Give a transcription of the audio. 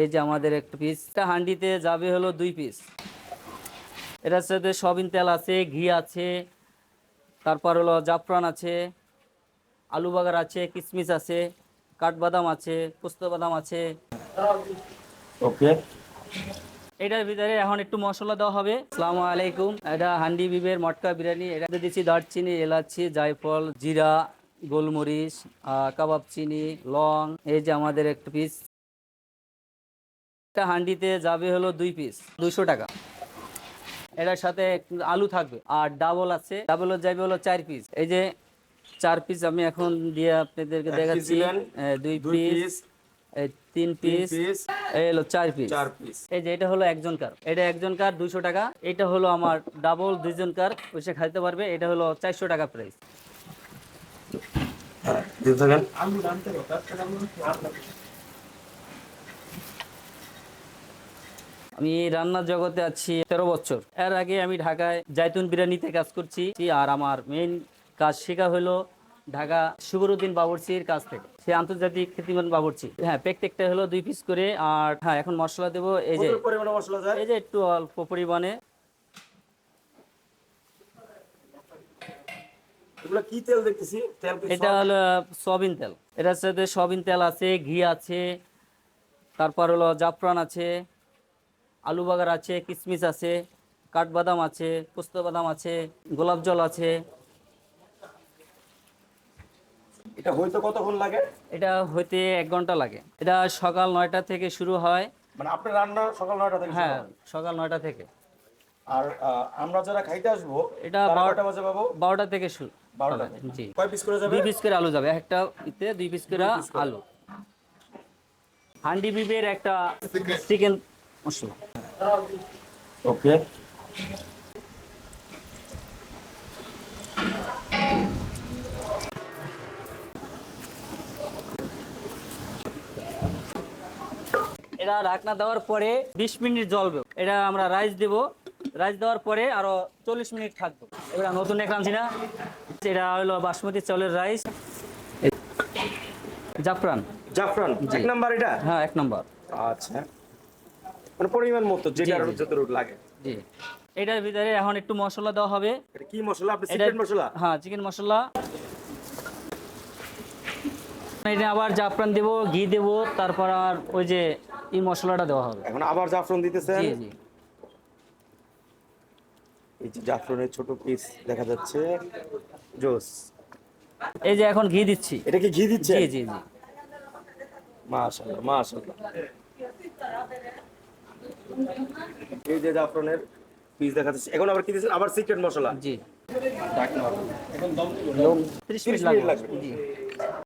এই যে আমাদের একটা পিস একটা হান্ডিতে যাবে হলো দুই পিস এটার সাথে সবিন তেল আছে ঘি আছে তারপর হলো জাফরান আছে আলু বাগার আছে কিশমিশ আছে কাঠবাদাম আছে পোস্ত বাদাম আছে। ওকে। এটার ভিতরে এখন একটু মশলা দেওয়া হবে। আসসালামু আলাইকুম। এটা হান্ডি বিবের মটকা বিরিয়ানি। এটা দিচ্ছি দারচিনি এলাচি জায়ফল জিরা গোলমরিচ কাবাব চিনি লং। এই যে আমাদের একটা পিস একটা হান্ডিতে যাবে হলো দুই পিস দুইশো টাকা। এটার সাথে আলু থাকবে আর ডাবল আছে ডাবল যাবে হলো চার পিস এই যে চার পিস আমি এখন দিয়ে আপনাদেরকে দেখাচ্ছি। দুই পিস তিন পিস এই হলো চার পিস চার পিস এই যে এটা হলো একজন কার এটা একজন কার দুশো টাকা এটা হলো আমার ডাবল দুইজন কার বসে খাইতে পারবে এটা হলো চারশো টাকা প্রাইস আমি এই রান্নার জগতে আছি তেরো বছর। এর আগে আমি ঢাকায় জাইতুন বিরিয়ানিতে কাজ করছি আর আমার মেইন কাজ শেখা হলো ঢাকা সুগরুদ্দিন বাবুর্চির কাছ থেকে। সে আন্তর্জাতিক খ্যাতিমান বাবুর্চি। হ্যাঁ প্রত্যেকটা হলো দুই পিস করে আর হ্যাঁ এখন মশলা দেবো। এই যে এই যে একটু অল্প পরিমাণে। এগুলো কি তেল দেখতেছি? এটা হলো সয়াবিন তেল। এটার সাথে সয়াবিন তেল আছে ঘি আছে তারপর হলো জাফরান আছে। আলু বাগার আছে কিশমিশ আছে কাঠবাদাম আছে পোস্ত বাদাম আছে গোলাপ জল আছে। এটা হইতে কতক্ষণ লাগে? এটা হইতে এক ঘণ্টা লাগে। এটা সকাল নয়টা থেকে শুরু হয়। মানে আপনার রান্না সকাল নয়টা থেকে হ্যাঁ সকাল নয়টা থেকে। আর আমরা যারা খাইতে আসব এটা তারা বারো- কয়টা বাজে পাবো বারোটা থেকে শুরু বারোটা জি। কয় পিস করে যাবে? দুই পিস করে আলু যাবে একটা ইতে দুই পিস করে আলু। হান্ডি বিবের একটা চিকেন মশলা। ওকে এটা ঢাকনা দেওয়ার পরে বিশ মিনিট জ্বলবে। এটা আমরা রাইস দেব। রাইস দেওয়ার পরে আরও চল্লিশ মিনিট থাকব। এবার নতুন এক আনছি না এটা হলো বাসমতি চাউলের রাইস। জাফরান। জাফরান এক নাম্বার এটা? হ্যাঁ এক নম্বর। আচ্ছা। মানে পরিমাণ মতো যেটা জি। লাগে। জি। এটার ভিতরে এখন একটু মশলা দেওয়া হবে। এটা কি মশলা? আপনি সিক্রেট মশলা? হ্যাঁ চিকেন মশলা। এটা আবার জাফরান দেব ঘি দেব তারপর আর ওই যে এই মশলাটা দেওয়া হবে। এখন আবার জাফরান দিতেছেন? জি জি। এই যে জাফরানের ছোট পিস দেখা যাচ্ছে। জোস। এই যে এখন ঘি দিচ্ছি। এটা কি ঘি দিচ্ছে জি জি জি। মাশাআল্লাহ মাশাআল্লাহ। এই যে জাফরানের পিস দেখা যাচ্ছে এখন আবার কি দিয়েছেন? আবার সিক্রেট মশলা। জি। এখন ত্রিশ 30 মিনিট লাগবে। জি।